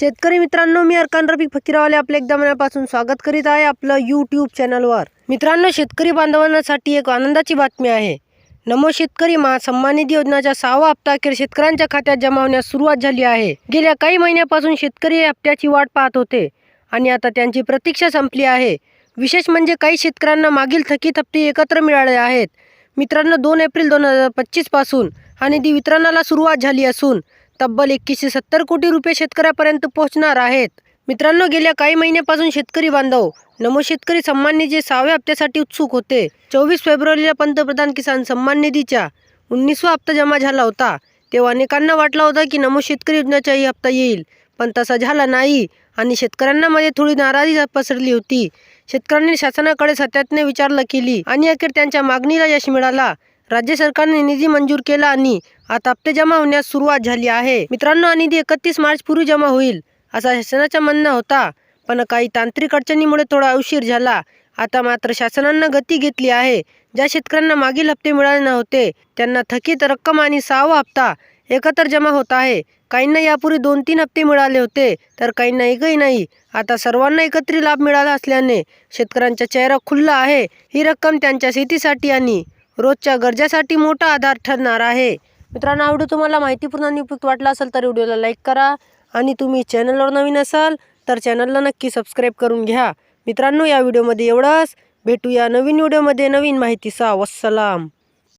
शेतकरी मित्रांनो मी अर्कान रफिक फकीरावाले आपल्या एकदा मनापासून स्वागत करीत आहे आपलं यूट्यूब चॅनलवर मित्रांनो शेतकरी बांधवांसाठी एक आनंदाची बातमी आहे. नमो शेतकरी महा योजनाच्या निधी सहावा हप्ता अखेर शेतकऱ्यांच्या खात्यात जमा होण्यास सुरुवात झाली आहे. गेल्या काही महिन्यापासून शेतकरी हप्त्याची वाट पाहत होते आणि आता त्यांची प्रतीक्षा संपली आहे. विशेष म्हणजे काही शेतकऱ्यांना मागील थकीत हप्ते एकत्र मिळाले आहेत. मित्रांनो दोन एप्रिल दोन हजार पच्चीसपासून हा निधी वितरणाला सुरुवात झाली असून तब्बल एकशे सत्तर कोटी रुपये शेतकऱ्यापर्यंत पोहोचणार आहेत. मित्रांनो गेल्या काही महिन्यापासून शेतकरी बांधव नमो शेतकरी सन्मान निधी सहाव्या हप्त्यासाठी उत्सुक होते. चोवीस फेब्रुवारीला पंतप्रधान किसान सन्मान निधीच्या उन्नीसवा हप्ता जमा झाला होता. तेव्हा अनेकांना वाटला होता की नमो शेतकरी योजनेचाही हप्ता येईल पण तसा झाला नाही आणि शेतकऱ्यांमध्ये थोडी नाराजी पसरली होती. शेतकऱ्यांनी शासनाकडे सातत्याने विचारलं केली आणि अखेर त्यांच्या मागणीला यश मिळाला. राज्य सरकारने निधी मंजूर केला आणि आता हप्ते जमा होण्यास सुरुवात झाली आहे. मित्रांनो हा निधी एकतीस मार्च पूर्वी जमा होईल असा शासनाचा म्हणणं होता. पण काही तांत्रिक अडचणीमुळे थोडा उशीर झाला. आता मात्र शासनानं गती घेतली आहे. ज्या शेतकऱ्यांना मागील हप्ते मिळाले नव्हते त्यांना थकीत रक्कम आणि सहावा हप्ता एकत्र जमा होत आहे. काहींना यापूर्वी दोन तीन हप्ते मिळाले होते तर काहींना एकही नाही. आता सर्वांना एकत्रित लाभ मिळाला असल्याने शेतकऱ्यांचा चेहरा खुल्ला आहे. ही रक्कम त्यांच्या शेतीसाठी आणि रोजच्या गरजेसाठी मोठा आधार ठरणार आहे. मित्रांनो हा व्हिडिओ तुम्हाला माहितीपूर्ण आणि उपयुक्त वाटला असेल तर व्हिडिओला लाईक करा आणि तुम्ही चॅनलवर नवीन असाल तर चॅनलला नक्की सबस्क्राईब करून घ्या. मित्रांनो या व्हिडिओमध्ये एवढंच. भेटूया नवीन व्हिडिओमध्ये नवीन माहितीचा वस्सलाम.